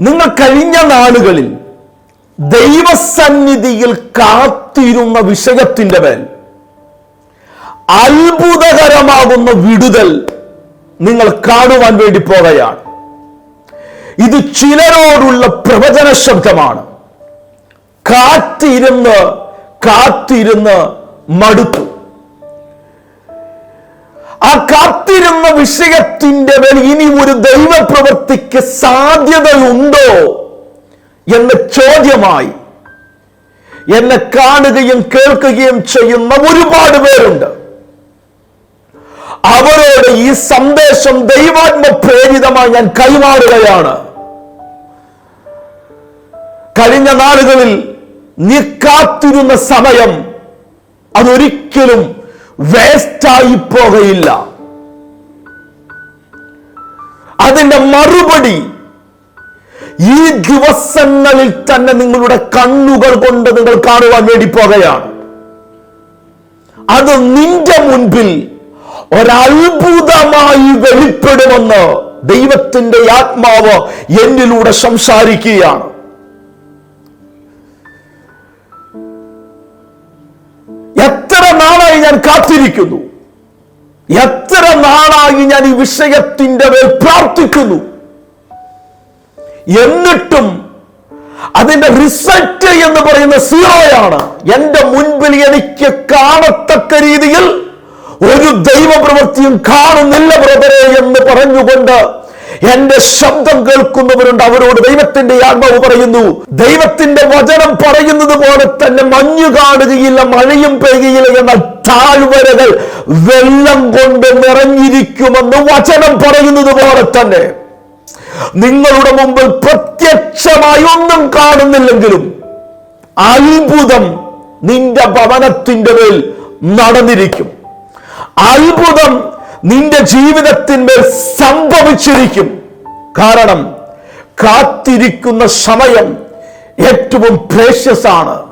നിങ്ങൾ കഴിഞ്ഞ നാളുകളിൽ ദൈവസന്നിധിയിൽ കാത്തിരുന്ന വിഷയത്തിന്റെ മേൽ അത്ഭുതകരമാകുന്ന വിടുതൽ നിങ്ങൾ കാണുവാൻ വേണ്ടി പോകുകയാണ് ഇത് ചിലരോടുള്ള പ്രവചന ശബ്ദമാണ്. കാത്തിരുന്ന് കാത്തിരുന്ന് മടുത്തു. ആ കാത്തിരുന്ന വിഷയത്തിന്റെ മേൽ ഇനി ഒരു ദൈവപ്രവൃത്തിക്ക് സാധ്യതയുണ്ടോ എന്ന ചോദ്യമായി എന്നെ കാണുകയും കേൾക്കുകയും ചെയ്യുന്ന ഒരുപാട് പേരുണ്ട്. അവരോട് ഈ സന്ദേശം ദൈവാത്മ പ്രേരിതമായി ഞാൻ കൈമാറുകയാണ്. കഴിഞ്ഞ നാളുകളിൽ നീ കാത്തിരുന്ന സമയം അതൊരിക്കലും വേസ്റ്റായി പോകയില്ല. അതിന്റെ മറുപടി ഈ ദിവസങ്ങളിൽ തന്നെ നിങ്ങളുടെ കണ്ണുകൾ കൊണ്ട് നിങ്ങൾ കാണുവാൻ വേണ്ടി പോകുകയാണ് അത് നിന്റെ മുൻപിൽ ഒരത്ഭുതമായി വെളിപ്പെടുമെന്ന് ദൈവത്തിന്റെ ആത്മാവ് എന്നിലൂടെ സംസാരിക്കുകയാണ്. ഞാൻ കാത്തിരിക്കുന്നു. എത്ര നാളായി ഞാൻ ഈ വിഷയത്തിന്റെ മേൽ പ്രാർത്ഥിക്കുന്നു. എന്നിട്ടും അതിന്റെ റിസൾട്ട് എന്ന് പറയുന്ന സീറോയാണ് എന്റെ മുൻപിൽ എനിക്ക് കാണത്തക്ക രീതിയിൽ ഒരു ദൈവപ്രവൃത്തിയും കാണുന്നില്ല ബ്രദറെ എന്ന് പറഞ്ഞുകൊണ്ട് എന്റെ ശബ്ദം കേൾക്കുന്നവരുണ്ട്. അവരോട് ദൈവത്തിന്റെ ആത്മാവ് പറയുന്നു. ദൈവത്തിന്റെ വചനം പറയുന്നത് പോലെ തന്നെ മഞ്ഞു കാണുകയില്ല മഴയും പെയ്യുകയില്ല എന്ന താഴ്വരകൾ വെള്ളം കൊണ്ട് നിറഞ്ഞിരിക്കുമെന്ന് വചനം പറയുന്നത് പോലെ തന്നെ നിങ്ങളുടെ മുമ്പിൽ പ്രത്യക്ഷമായി ഒന്നും കാണുന്നില്ലെങ്കിലും അത്ഭുതം നിന്റെ ഭവനത്തിന്റെ മേൽ നടന്നിരിക്കും. അത്ഭുതം നിന്റെ ജീവിതത്തിന്മേൽ സംഭവിച്ചിരിക്കും. കാരണം കാത്തിരിക്കുന്ന സമയം ഏറ്റവും പ്രേഷ്യസ് ആണ്.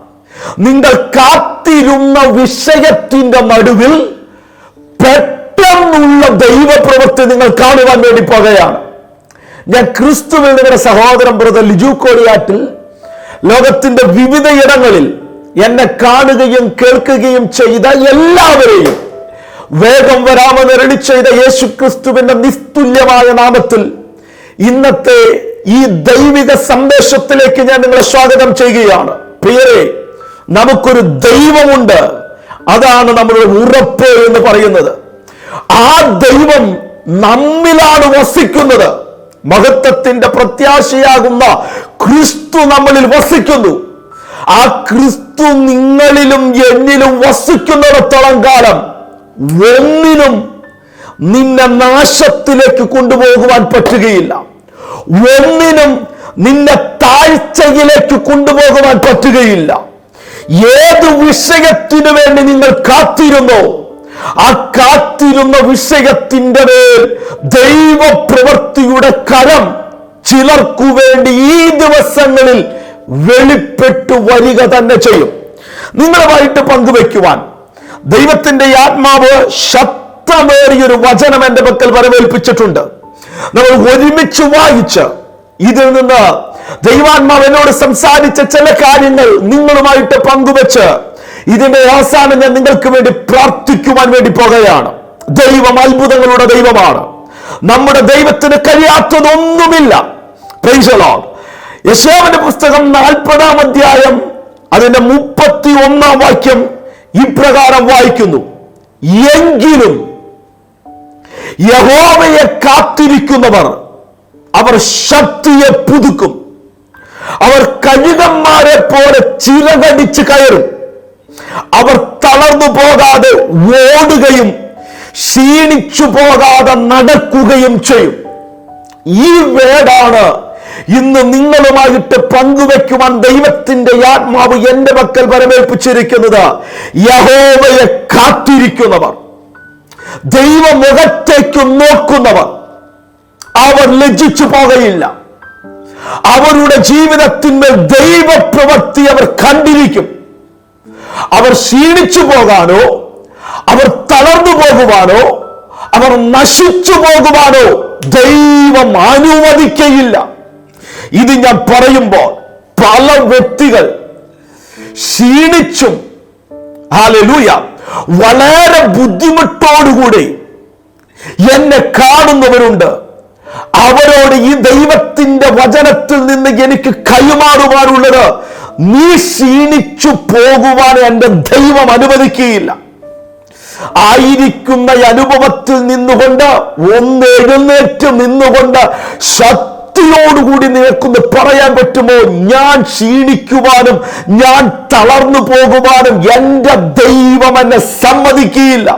നിങ്ങൾ കാത്തിരുന്ന വിഷയത്തിന്റെ നടുവിൽ പെട്ടെന്നുള്ള ദൈവപ്രവൃത്തി നിങ്ങൾ കാണുവാൻ വേണ്ടി പോകുകയാണ്. ഞാൻ ക്രിസ്തുവിൽ നിങ്ങളുടെ സഹോദരൻ ബ്രദർ ലിജു കോടിയാട്ടിൽ ലോകത്തിന്റെ വിവിധയിടങ്ങളിൽ എന്നെ കാണുകയും കേൾക്കുകയും ചെയ്ത എല്ലാവരെയും വേഗം വരാമെന്ന് റെഡി ചെയ്ത യേശു ക്രിസ്തുവിന്റെ നിസ്തുല്യമായ നാമത്തിൽ ഇന്നത്തെ ഈ ദൈവിക സന്ദേശത്തിലേക്ക് ഞാൻ നിങ്ങളെ സ്വാഗതം ചെയ്യുകയാണ്. പ്രിയരെ നമുക്കൊരു ദൈവമുണ്ട്. അതാണ് നമ്മുടെ ഉറപ്പ് എന്ന് പറയുന്നത്. ആ ദൈവം നമ്മിലാണ് വസിക്കുന്നത്. മഹത്വത്തിന്റെ പ്രത്യാശയാകുന്ന ക്രിസ്തു നമ്മളിൽ വസിക്കുന്നു. ആ ക്രിസ്തു നിങ്ങളിലും എന്നിലും വസിക്കുന്നിടത്തോളം കാലം? ഒന്നിനും നിന്നെ നാശത്തിലേക്ക് കൊണ്ടുപോകുവാൻ പറ്റുകയില്ല. ഒന്നിനും നിന്നെ താഴ്ചയിലേക്ക് കൊണ്ടുപോകുവാൻ പറ്റുകയില്ല. ഏത് വിഷയത്തിനു വേണ്ടി നിങ്ങൾ കാത്തിരുന്നോ ആ കാത്തിരുന്ന വിഷയത്തിന്റെ മേൽ ദൈവപ്രവൃത്തിയുടെ കരം ചിലർക്കു വേണ്ടി ഈ ദിവസങ്ങളിൽ വെളിപ്പെട്ടു വരിക തന്നെ ചെയ്യും. നിങ്ങളുമായിട്ട് പങ്കുവെക്കുവാൻ ദൈവത്തിന്റെ ആത്മാവ് ശക്തമേറിയൊരു വചനം എന്റെ പക്കൽ വരവേൽപ്പിച്ചിട്ടുണ്ട്. നമ്മൾ ഒരുമിച്ച് വായിച്ച് ഇതിൽ നിന്ന് ദൈവാത്മാവ് എന്നോട് സംസാരിച്ച ചില കാര്യങ്ങൾ നിങ്ങളുമായിട്ട് പങ്കുവെച്ച് ഇതിന്റെ അവസാനം ഞാൻ നിങ്ങൾക്ക് വേണ്ടി പ്രാർത്ഥിക്കുവാൻ വേണ്ടി പോകുകയാണ്. ദൈവം അത്ഭുതങ്ങളുടെ ദൈവമാണ്. നമ്മുടെ ദൈവത്തിന് കഴിയാത്തതൊന്നുമില്ല. യശോവന്റെ പുസ്തകം നാൽപ്പതാം അധ്യായം അതിന്റെ മുപ്പത്തി ഒന്നാം വാക്യം ഇപ്രകാരം വായിക്കുന്നു. എങ്കിലും യഹോവയെ കാത്തിരിക്കുന്നവർ അവർ ശക്തിയെ പുതുക്കും. അവർ കഴുകന്മാരെ പോലെ ചിറകടിച്ച് കയറും. അവർ തളർന്നു പോകാതെ ഓടുകയും ക്ഷീണിച്ചു പോകാതെ നടക്കുകയും ചെയ്യും. ഈ വേടാണ് ഇന്ന് നിങ്ങളുമായിട്ട് പങ്കുവെക്കുവാൻ ദൈവത്തിന്റെ ആത്മാവ് എന്റെ പക്കൽ വരവേൽപ്പിച്ചിരിക്കുന്നത് യഹോവയെ കാത്തിരിക്കുന്നവർ ദൈവമുഖത്തേക്ക് നോക്കുന്നവർ. അവർ ലജ്ജിച്ചു പോകയില്ല. അവരുടെ ജീവിതത്തിന്മേൽ ദൈവപ്രവൃത്തി അവർ കണ്ടിരിക്കും. അവർ ക്ഷീണിച്ചു പോകാനോ അവർ തളർന്നു പോകുവാനോ അവർ നശിച്ചു പോകുവാനോ ദൈവം അനുവദിക്കയില്ല. ഇത് ഞാൻ പറയുമ്പോൾ പല വ്യക്തികൾ ക്ഷീണിച്ചും ഹാലലൂയ വളരെ ബുദ്ധിമുട്ടോടുകൂടി എന്നെ കാണുന്നവരുണ്ട്. അവരോട് ഈ ദൈവത്തിന്റെ വചനത്തിൽ നിന്ന് എനിക്ക് കൈമാറുവാനുള്ളത് നീ ക്ഷീണിച്ചു പോകുവാൻ എന്റെ ദൈവം അനുവദിക്കുകയില്ല. ആയിരിക്കുന്ന അനുഭവത്തിൽ നിന്നുകൊണ്ട് ഒന്ന് എഴുന്നേറ്റ് നിന്നുകൊണ്ട് ശക്തിയോടുകൂടി നിനക്കൊന്ന് പറയാൻ പറ്റുമോ? ഞാൻ ക്ഷീണിക്കുവാനും ഞാൻ തളർന്നു പോകുവാനും എന്റെ ദൈവം എന്നെ സമ്മതിക്കുകയില്ല.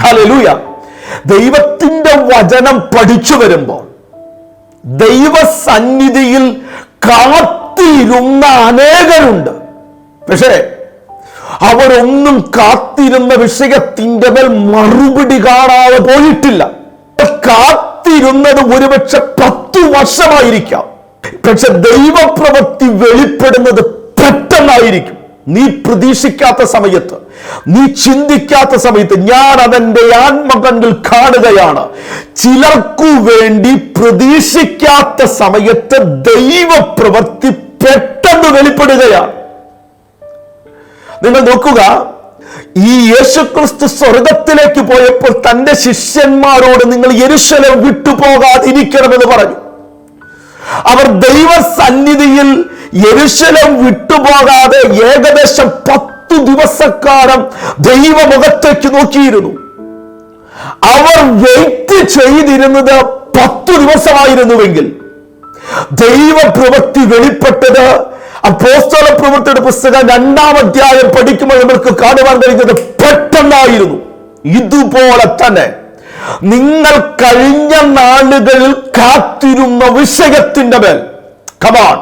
ഹലലൂയ ദൈവത്തിന്റെ വചനം പഠിച്ചു വരുമ്പോൾ ദൈവസന്നിധിയിൽ കാത്തിരുന്ന അനേകരുണ്ട്. പക്ഷേ അവരൊന്നും കാത്തിരുന്ന വിഷയത്തിന്റെ മേൽ മറുപടി കാണാതെ പോയിട്ടില്ല. കാത്തിരുന്നത് ഒരുപക്ഷെ പത്തു വർഷമായിരിക്കാം. പക്ഷെ ദൈവപ്രവൃത്തി വെളിപ്പെടുന്നത് പെട്ടെന്നായിരിക്കും. നീ പ്രതീക്ഷിക്കാത്ത സമയത്ത് നീ ചിന്തിക്കാത്ത സമയത്ത് ഞാൻ അതെന്റെ ആത്മകണ്ണിൽ കാണുകയാണ്. ചിലർക്കു വേണ്ടി പ്രതീക്ഷിക്കാത്ത സമയത്ത് ദൈവപ്രവൃത്തി പെട്ടെന്ന് വെളിപ്പെടുകയാണ്. നിങ്ങൾ നോക്കുക ഈ യേശുക്രിസ്തു സ്വർഗത്തിലേക്ക് പോയപ്പോൾ തന്റെ ശിഷ്യന്മാരോട് നിങ്ങൾ യരുശലം വിട്ടുപോകാതിരിക്കണമെന്ന് പറഞ്ഞു. അവർ ദൈവസന്നിധിയിൽ യരുശലം വിട്ടുപോകാതെ ഏകദേശം പത്തു ദിവസക്കാലം ദൈവമുഖത്തേക്ക് നോക്കിയിരുന്നു. അവർ വെയിറ്റ് ചെയ്തിരുന്നത് പത്തു ദിവസമായിരുന്നുവെങ്കിൽ ദൈവപ്രവൃത്തി വെളിപ്പെട്ടത് അപ്പോസ്തല പ്രവൃത്തിയുടെ പുസ്തകം രണ്ടാം അധ്യായം പഠിക്കുമ്പോൾ നമ്മൾക്ക് കാണുവാൻ കഴിഞ്ഞത് പെട്ടെന്നായിരുന്നു. ഇതുപോലെ തന്നെ നിങ്ങൾ കഴിഞ്ഞ നാളുകളിൽ കാത്തിരുന്ന വിഷയത്തിന്റെ മേൽ. കമാൺ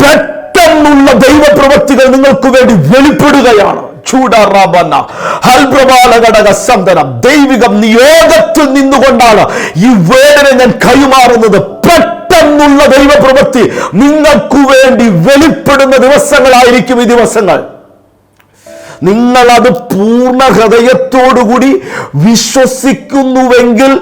പെട്ടെന്നുള്ള ദൈവപ്രവൃത്തികൾ നിങ്ങൾക്ക് വേണ്ടി വെളിപ്പെടുകയാണ്. ദൈവികം നിയോഗത്തിൽ നിന്നുകൊണ്ടാണ് ഈ വേദന ഞാൻ കൈമാറുന്നത്. പെട്ടെന്നുള്ള ദൈവപ്രവൃത്തി നിങ്ങൾക്കു വേണ്ടി വെളിപ്പെടുന്ന ദിവസങ്ങളായിരിക്കും ഈ ദിവസങ്ങൾ. നിങ്ങൾ അത് പൂർണ ഹൃദയത്തോടുകൂടി വിശ്വസിക്കുന്നുവെങ്കിൽ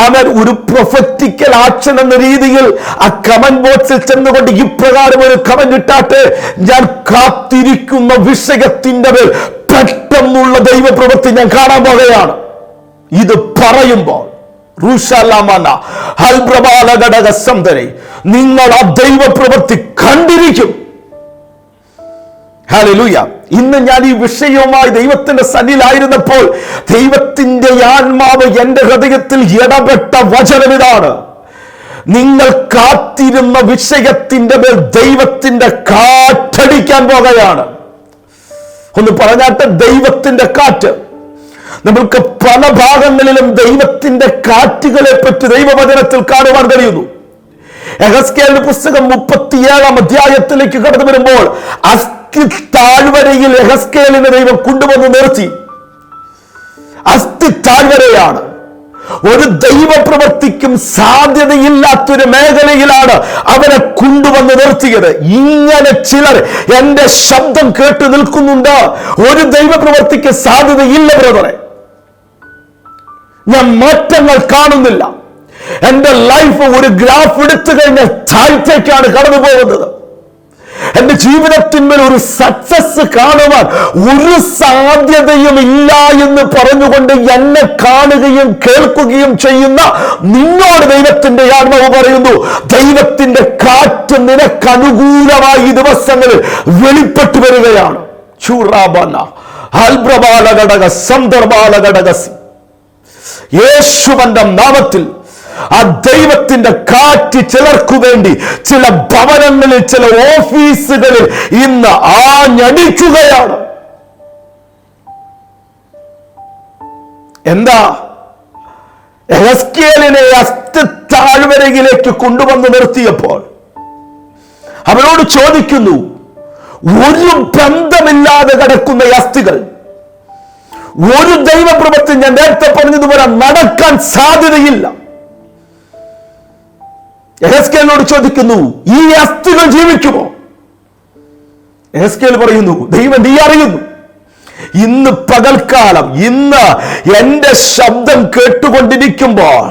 അവൻ ഒരു പ്രൊഫറ്റിക്കൽ ആക്ഷൻ എന്ന രീതിയിൽ ആ കമന്റ് ബോക്സിൽ ചെന്നുകൊണ്ട് ഇപ്രകാരം ഒരു കമന്റ് ഇട്ടാട്ടെ ഞാൻ കാത്തിരിക്കുന്ന വിഷയത്തിന്റെ മേൽ പെട്ടെന്നുള്ള ദൈവപ്രവൃത്തി ഞാൻ കാണാൻ പോകുകയാണ് ഇത് പറയുമ്പോൾ നിങ്ങൾ ആ ദൈവപ്രവൃത്തി കണ്ടിരിക്കും. ഇന്ന് ഞാൻ ഈ വിഷയവുമായി ദൈവത്തിന്റെ സന്നിലായിരുന്നപ്പോൾ ദൈവത്തിന്റെ ആത്മാവ് എന്റെ ഹൃദയത്തിൽ ഇടപെട്ട വചനം ഇതാണ്. നിങ്ങൾ കാത്തിരുന്ന വിഷയത്തിന്റെ മേൽ ദൈവത്തിന്റെ കാറ്റടിക്കാൻ പോകുകയാണ് ഒന്ന് പറഞ്ഞാട്ടെ ദൈവത്തിന്റെ കാറ്റ്. നമ്മൾക്ക് പല ഭാഗങ്ങളിലും ദൈവത്തിന്റെ കാറ്റുകളെ പറ്റി ദൈവവചനത്തിൽ കാണുവാൻ കഴിയുന്നു. പുസ്തകം മുപ്പത്തിയേഴാം അധ്യായത്തിലേക്ക് കടന്നു വരുമ്പോൾ അസ്ഥി താഴ്വരയിൽ എഹസ്കേലിനെ ദൈവം കൊണ്ടുവന്ന് നിർത്തി. അസ്ഥി താഴ്വരയാണ്. ഒരു ദൈവ പ്രവർത്തിക്കും സാധ്യതയില്ലാത്തൊരു മേഖലയിലാണ് അവരെ കൊണ്ടുവന്ന് നിർത്തിയത്. ഇങ്ങനെ ചിലർ എന്റെ ശബ്ദം കേട്ട് നിൽക്കുന്നുണ്ട്. ഒരു ദൈവ പ്രവർത്തിക്ക് സാധ്യതയില്ല ബ്രദറെ. ഞാൻ മാറ്റങ്ങൾ കാണുന്നില്ല. എന്റെ ലൈഫ് ഒരു ഗ്രാഫ് എടുത്തു കഴിഞ്ഞാൽ താഴ്ത്തേക്കാണ് കടന്നു പോകുന്നത്. എന്റെ ജീവിതത്തിന്മേൽ ഒരു സക്സസ് കാണുവാൻ ഒരു സാധ്യതയും ഇല്ല എന്ന് പറഞ്ഞുകൊണ്ട് എന്നെ കാണുകയും കേൾക്കുകയും ചെയ്യുന്ന നിന്നോട് ദൈവത്തിന്റെ ആത്മാവ് പറയുന്നു ദൈവത്തിന്റെ കാറ്റ് നിനക്ക് അനുകൂലമായി ഈ ദിവസങ്ങളിൽ വെളിപ്പെട്ടു വരികയാണ്. ചൂറാബന അൽബ്രബാല ഘടക സന്ദർബാല ഘടകസി യേശുവന്റെ നാമത്തിൽ ആ ദൈവത്തിന്റെ കാറ്റ് ചിലർക്കു വേണ്ടി ചില ഭവനങ്ങളിൽ ചില ഓഫീസുകളിൽ ഇന്ന് ആഞ്ഞടിക്കുകയാണ്. എന്താ? എഹസ്കേലിനെ അസ്ഥി താഴ്വരയിലേക്ക് കൊണ്ടുവന്ന് നിർത്തിയപ്പോൾ അവരോട് ചോദിക്കുന്നു ഒരു ബന്ധമില്ലാതെ കിടക്കുന്ന അസ്ഥികൾ ഒരു ദൈവപ്രവൃത്തി ഞാൻ നേരത്തെ പറഞ്ഞതുപോലെ നടക്കാൻ സാധ്യതയില്ല. എഹസ്കേലിനോട് ചോദിക്കുന്നു ഈ അസ്ഥികൾ ജീവിക്കുമോ? എഹസ്കേൽ പറയുന്നു ദൈവം നീ അറിയുന്നു. ഇന്ന് പകൽക്കാലം ഇന്ന് എന്റെ ശബ്ദം കേട്ടുകൊണ്ടിരിക്കുമ്പോൾ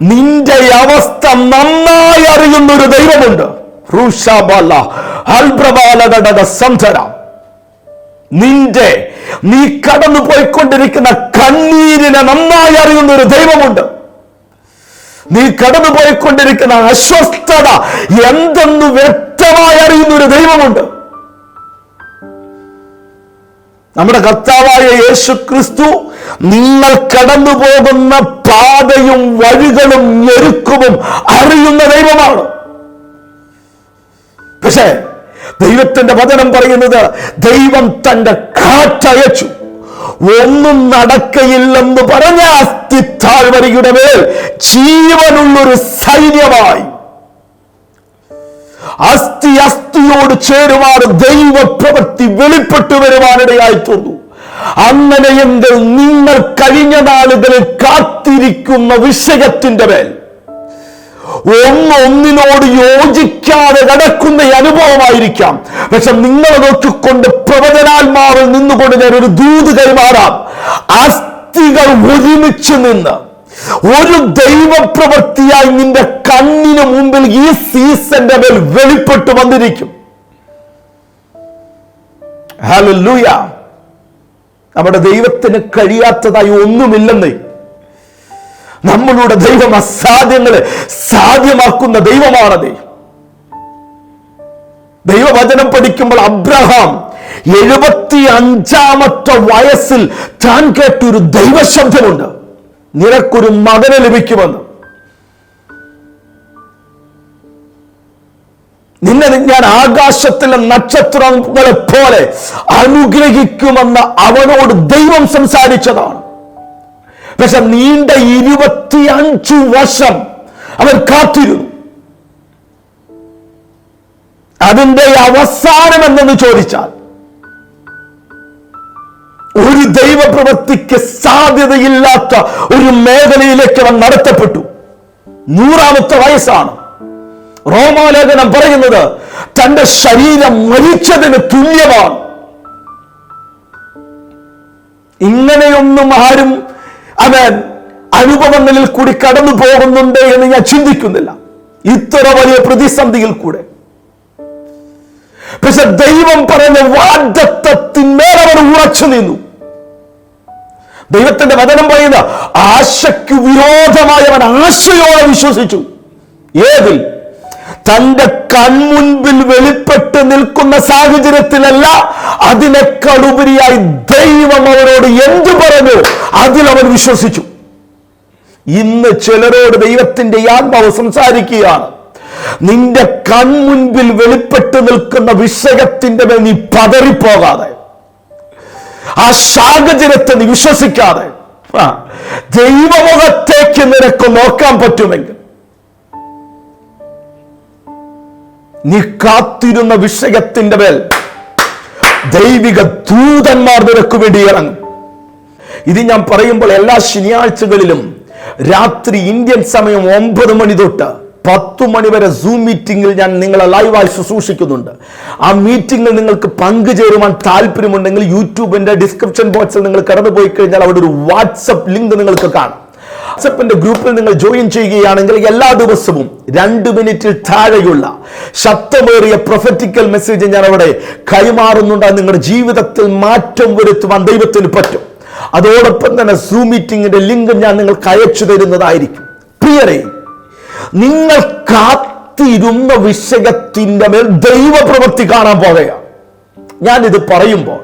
നിന്റെ അവസ്ഥ നന്നായി അറിയുന്ന ഒരു ദൈവമുണ്ട്. റൂഷാബാല, അൽബ്രബാലഗഡഗ സന്ധര. നിന്റെ നീ കടന്നു പോയിക്കൊണ്ടിരിക്കുന്ന കണ്ണീരിനെ നന്നായി അറിയുന്ന ഒരു ദൈവമുണ്ട്. നീ കടന്നു പോയിക്കൊണ്ടിരിക്കുന്ന അസ്വസ്ഥത എന്തെന്ന് വ്യക്തമായി അറിയുന്ന ഒരു ദൈവമുണ്ട്. നമ്മുടെ കർത്താവായ യേശു ക്രിസ്തു നിങ്ങൾ കടന്നു പോകുന്ന പാതയും വഴികളും ഞെരുക്കവും അറിയുന്ന ദൈവമാണ്. പക്ഷേ ദൈവത്തിന്റെ വചനം പറയുന്നത് ദൈവം തന്റെ കാറ്റയച്ചു. ഒന്നും നടക്കയില്ലെന്ന് പറഞ്ഞ അസ്ഥിത്താഴ്വരയുടെ മേൽ ജീവനുള്ളൊരു സൈന്യമായി. അസ്ഥി അസ്ഥിയോട് ചേരുവാൻ ദൈവപ്രവൃത്തി വെളിപ്പെട്ടു വരുവാനിടയായി തോന്നു അങ്ങനെയെങ്കിൽ നിങ്ങൾ കഴിഞ്ഞ നാളുകളിൽ കാത്തിരിക്കുന്ന വിഷയത്തിന്റെ മേൽ ഒന്നൊന്നിനോട് യോജിക്കാതെ കിടക്കുന്ന അനുഭവമായിരിക്കാം. പക്ഷെ നിങ്ങളെ നോക്കിക്കൊണ്ട് പ്രവചനാത്മാവിൽ നിന്നുകൊണ്ട് ഞാൻ ഒരു ദൂത് കൈമാറാം. അസ്ഥികൾ ഒരുമിച്ച് നിന്ന് ഒരു ദൈവപ്രവൃത്തിയായി നിന്റെ കണ്ണിന് മുമ്പിൽ ഈ സീസന്റെ മേൽ വെളിപ്പെട്ടു വന്നിരിക്കും. ഹല്ലേലൂയ നമ്മുടെ ദൈവത്തിന് കഴിയാത്തതായി ഒന്നുമില്ലെന്നേ. നമ്മളുടെ ദൈവം അസാധ്യങ്ങളെ സാധ്യമാക്കുന്ന ദൈവം. ദൈവവചനം പഠിക്കുമ്പോൾ അബ്രഹാം എഴുപത്തി അഞ്ചാമത്തെ വയസ്സിൽ താൻ കേട്ടൊരു ദൈവശബ്ദമുണ്ട്. നിനക്കൊരു മകനെ ലഭിക്കുമെന്ന്. നിന്നെ ഞാൻ ആകാശത്തിലെ നക്ഷത്രങ്ങളെ പോലെ അനുഗ്രഹിക്കുമെന്ന് അവനോട് ദൈവം സംസാരിച്ചതാണ്. പക്ഷെ നീണ്ട ഇരുപത്തിയഞ്ചു വർഷം അവൻ കാത്തിരുന്നു. അതിന്റെ അവസാനം എന്തെന്ന് ചോദിച്ചാൽ ഒരു ദൈവപ്രവൃത്തിക്ക് സാധ്യതയില്ലാത്ത ഒരു മേഖലയിലേക്ക് അവൻ നടത്തപ്പെട്ടു. നൂറാമത്തെ വയസ്സാണ്. റോമാലേഖനം പറയുന്നത് തന്റെ ശരീരം മരിച്ചതിന് തുല്യമാണ്. ഇങ്ങനെയൊന്നും ആരും അവൻ അനുഭവങ്ങളിൽ കൂടി കടന്നു പോകുന്നുണ്ട് എന്ന് ഞാൻ ചിന്തിക്കുന്നില്ല. ഇത്ര വലിയ പ്രതിസന്ധിയിൽ കൂടെ. പക്ഷെ ദൈവം പറഞ്ഞ വാഗ്ദത്തത്തിന്മേൽ അവർ ഉറച്ചു നിന്നു. ദൈവത്തിന്റെ വചനം പറയുന്ന ആശയ്ക്ക് വിരോധമായി അവൻ ആശയോടെ വിശ്വസിച്ചു. ഏതിൽ? തന്റെ കൺമുൻപിൽ വെളിപ്പെട്ട് നിൽക്കുന്ന സാഹചര്യത്തിലല്ല അതിനേക്കാൾ ഉപരിയായി ദൈവം അവരോട് എന്തു പറഞ്ഞു? അതിൽ അവൻ വിശ്വസിച്ചു. ഇന്ന് ചിലരോട് ദൈവത്തിന്റെ ആത്മാവ് സംസാരിക്കുകയാണ്. നിന്റെ കൺമുൻപിൽ വെളിപ്പെട്ട് നിൽക്കുന്ന വിഷയത്തിന്റെ മേൽ നീ പതറിപ്പോകാതെ. ആ സാഹചര്യത്തെ നീ വിശ്വസിക്കാതെ. ദൈവമുഖത്തേക്ക് നിനക്ക് നോക്കാൻ പറ്റുമെങ്കിൽ നീ കാത്തിരുന്ന വിഷയത്തിന്റെ മേൽ ദൈവിക ദൂതന്മാർ നിനക്ക് വേണ്ടി ഇറങ്ങും. ഇത് ഞാൻ പറയുമ്പോൾ എല്ലാ ശനിയാഴ്ചകളിലും രാത്രി ഇന്ത്യൻ സമയം ഒമ്പത് മണി തൊട്ട് പത്തു മണി വരെ സൂം മീറ്റിംഗിൽ ഞാൻ നിങ്ങളെ ലൈവായി ശുശ്രൂഷിക്കുന്നുണ്ട്. ആ മീറ്റിംഗിൽ നിങ്ങൾക്ക് പങ്കുചേരുവാൻ താല്പര്യമുണ്ടെങ്കിൽ യൂട്യൂബിന്റെ ഡിസ്ക്രിപ്ഷൻ ബോക്സിൽ നിങ്ങൾ കടന്നു പോയി കഴിഞ്ഞാൽ അവിടെ ഒരു വാട്സപ്പ് ലിങ്ക് നിങ്ങൾക്ക് കാണാം. വാട്സപ്പിന്റെ ഗ്രൂപ്പിൽ നിങ്ങൾ ജോയിൻ ചെയ്യുകയാണെങ്കിൽ എല്ലാ ദിവസവും രണ്ട് മിനിറ്റിൽ താഴെയുള്ള ശബ്ദമേറിയ പ്രൊഫറ്റിക്കൽ മെസ്സേജ് ഞാൻ അവിടെ കൈമാറുന്നുണ്ട് നിങ്ങളുടെ ജീവിതത്തിൽ മാറ്റം വരുത്തുവാൻ ദൈവത്തിന് പറ്റും. അതോടൊപ്പം തന്നെ സൂം മീറ്റിംഗിന്റെ ലിങ്ക് ഞാൻ നിങ്ങൾക്ക് അയച്ചു തരുന്നതായിരിക്കും. പ്രിയരെ നിങ്ങൾ കാത്തിരുന്ന വിഷയത്തിന്റെ മേൽ ദൈവപ്രവൃത്തി കാണാൻ പോകുകയാണ് ഞാനിത് പറയുമ്പോൾ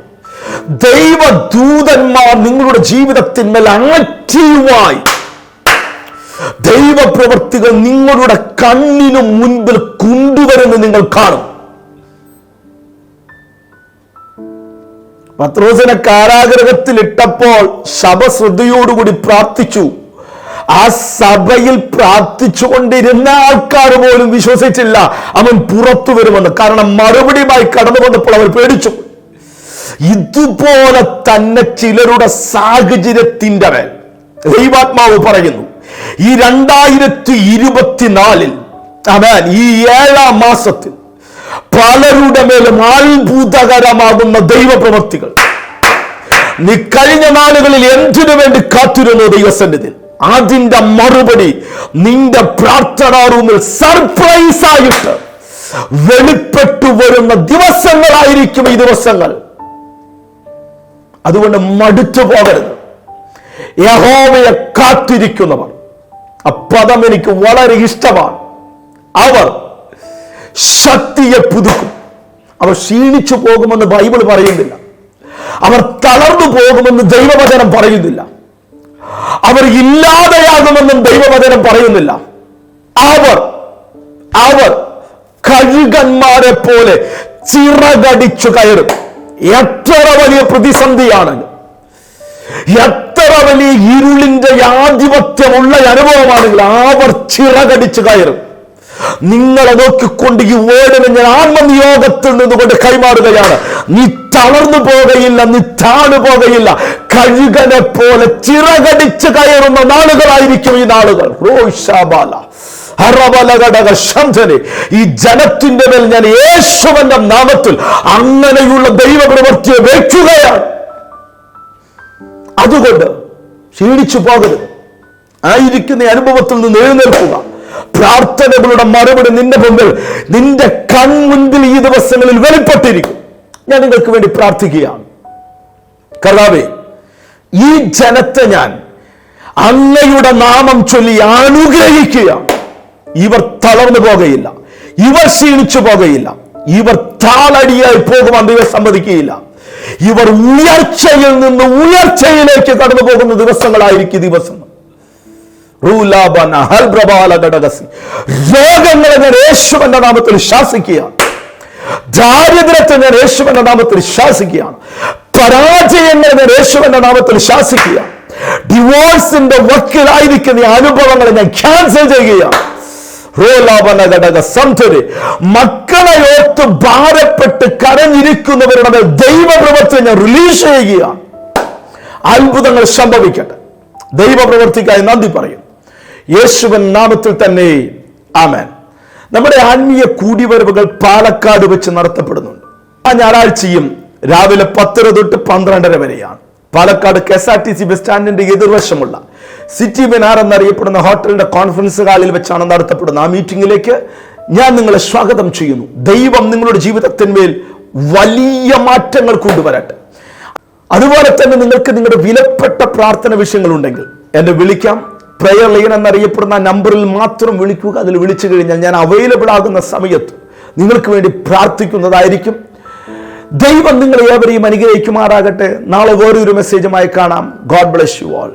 ദൈവദൂതന്മാർ നിങ്ങളുടെ ജീവിതത്തിന്മേൽ ആക്റ്റീവായി ദൈവപ്രവൃത്തികൾ നിങ്ങളുടെ കണ്ണിനു മുൻപിൽ കൊണ്ടുവരുന്ന നിങ്ങൾ കാണും. പത്രോസിനെ കാരാഗ്രഹത്തിൽ ഇട്ടപ്പോൾ സഭ ശ്രദ്ധയോടുകൂടി പ്രാർത്ഥിച്ചു. ആ സഭയിൽ പ്രാർത്ഥിച്ചുകൊണ്ടിരുന്ന ആൾക്കാർ പോലും വിശ്വസിച്ചില്ല അവൻ പുറത്തു വരുമെന്ന്. കാരണം മറുപടിയുമായി കടന്നു വന്നപ്പോൾ അവർ പേടിച്ചു. ഇതുപോലെ തന്നെ ചിലരുടെ സാഹചര്യത്തിന്റെ മേൽ ദൈവാത്മാവ് പറയുന്നു. ഈ രണ്ടായിരത്തി ഇരുപത്തിനാലിൽ അവൻ ഈ ഏഴാം മാസത്തിൽ പലരുടെ മേലും അത്ഭുതകരമാകുന്ന ദൈവപ്രവൃത്തികൾ. നീ കഴിഞ്ഞ നാളുകളിൽ എന്തിനു വേണ്ടി കാത്തിരുന്നു ദൈവസന്നിധിയിൽ? അതിന്റെ മറുപടി നിന്റെ പ്രാർത്ഥനാ റൂമിൽ സർപ്രൈസ് ആയിട്ട് വെളിപ്പെട്ടു വരുന്ന ദിവസങ്ങളായിരിക്കും ഈ ദിവസങ്ങൾ. അതുകൊണ്ട് മടുത്തു പോകരുത്. യഹോവയെ കാത്തിരിക്കുന്നവർ ആ പദം എനിക്ക് വളരെ ഇഷ്ടമാണ്. അവർ ശക്തിയെ പുതുക്കും. അവർ ക്ഷീണിച്ചു പോകുമെന്ന് ബൈബിൾ പറയുന്നില്ല. അവർ തളർന്നു പോകുമെന്ന് ദൈവവചനം പറയുന്നില്ല. അവർ ഇല്ലാതെയാകുമെന്നും ദൈവവചനം പറയുന്നില്ല. അവർ അവർ കഴുകന്മാരെ പോലെ ചിറകടിച്ചു കയറും. എത്ര വലിയ പ്രതിസന്ധിയാണെങ്കിലും എത്ര ഇരുളിന്റെ ആധിപത്യമുള്ള അനുഭവമാണെങ്കിൽ അവർ ചിറകടിച്ച് കയറും. നിങ്ങളെ നോക്കിക്കൊണ്ട് ഈ വേർഡിനെ ഞാൻ ആത്മനിയോഗത്തിൽ നിന്നുകൊണ്ട് കൈമാറുകയാണ്. നീ തളർന്നു പോകയില്ല നീ താണു പോകയില്ല. കഴുകനെ പോലെ ചിറകടിച്ച് കയറുന്ന നാളുകളായിരിക്കും ഈ നാളുകൾ. റോഷാബാല ഈ ജനത്തിന്റെ മേൽ ഞാൻ യേശുവന്റെ നാമത്തിൽ അങ്ങനെയുള്ള ദൈവപ്രവൃത്തിയെ വെക്കുകയാണ്. അതുകൊണ്ട് ക്ഷീണിച്ചു പോകരുത്. ആയിരിക്കുന്ന അനുഭവത്തിൽ നിന്ന് എഴുന്നേൽക്കുക. പ്രാർത്ഥനകളുടെ മറുപടി നിന്റെ മുമ്പിൽ നിന്റെ കൺമുൻപിൽ ഈ ദിവസങ്ങളിൽ വെളിപ്പെട്ടിരിക്കും. ഞാൻ നിങ്ങൾക്ക് വേണ്ടി പ്രാർത്ഥിക്കുകയാണ്. കർത്താവേ ഈ ജനത്തെ ഞാൻ അങ്ങയുടെ നാമം ചൊല്ലി അനുഗ്രഹിക്കുക ഇവർ തളർന്നു പോകയില്ല ഇവർ ക്ഷീണിച്ചു പോകയില്ല ഇവർ താളടിയായി പോകുവാൻ ദൈവം സമ്മതിക്കുകയില്ല. ഇവർ ഉയർച്ചയിൽ നിന്ന് ഉയർച്ചയിലേക്ക് കടന്നു പോകുന്ന ദിവസങ്ങളായിരിക്കും ദിവസം. രോഗങ്ങളെ ഞാൻ യേശുവിന്റെ നാമത്തിൽ ശാസിക്കുകയാണ്. ദാരിദ്ര്യത്തെ ഞാൻ യേശുവിന്റെ നാമത്തിൽ ശാസിക്കുകയാണ്. പരാജയങ്ങളെ ഞാൻ യേശുവിന്റെ നാമത്തിൽ ശാസിക്കുകയാണ്. ഡിവോഴ്സിന്റെ വക്കിലായിരിക്കുന്ന അനുഭവങ്ങളെ ഞാൻ ക്യാൻസൽ ചെയ്യുകയാണ്. ഘടക സന്ധര് മക്കളെ ഓർത്ത് ഭാരപ്പെട്ട് കരഞ്ഞിരിക്കുന്നവരുടെ ദൈവപ്രവർത്തി ഞാൻ റിലീസ് ചെയ്യുകയാണ്. അത്ഭുതങ്ങൾ സംഭവിക്കട്ടെ. ദൈവപ്രവൃത്തിക്കായി നന്ദി പറയും. യേശുവൻ നാമത്തിൽ തന്നെ ആമേൻ. നമ്മുടെ ആത്മീയ കൂടിവരവുകൾ പാലക്കാട് വെച്ച് നടത്തപ്പെടുന്നുണ്ട്. ആ ഞായറാഴ്ചയും രാവിലെ പത്തര തൊട്ട് പന്ത്രണ്ടര വരെയാണ്. Palakkad K S R T C bus സ്റ്റാൻഡിന്റെ എതിർവശമുള്ള സിറ്റി ബിനാർ എന്നറിയപ്പെടുന്ന ഹോട്ടലിന്റെ കോൺഫറൻസ് ഹാളിൽ വെച്ചാണ് നടത്തപ്പെടുന്ന ആ മീറ്റിംഗിലേക്ക് ഞാൻ നിങ്ങളെ സ്വാഗതം ചെയ്യുന്നു. ദൈവം നിങ്ങളുടെ ജീവിതത്തിന്മേൽ വലിയ മാറ്റങ്ങൾ കൊണ്ടുവരട്ടെ. അതുപോലെ തന്നെ നിങ്ങൾക്ക് നിങ്ങളുടെ വിലപ്പെട്ട പ്രാർത്ഥന വിഷയങ്ങൾ ഉണ്ടെങ്കിൽ എന്നെ വിളിക്കാം. പ്രയർ ലൈൻ എന്നറിയപ്പെടുന്ന നമ്പറിൽ മാത്രം വിളിക്കുക. അതിൽ വിളിച്ചു കഴിഞ്ഞാൽ ഞാൻ അവൈലബിൾ ആകുന്ന സമയത്ത് നിങ്ങൾക്ക് വേണ്ടി പ്രാർത്ഥിക്കുന്നതായിരിക്കും. ദൈവം നിങ്ങളെ ഏവരെയും അനുഗ്രഹിക്കുമാറാകട്ടെ. നാളെ വേറൊരു മെസ്സേജുമായി കാണാം. God bless you all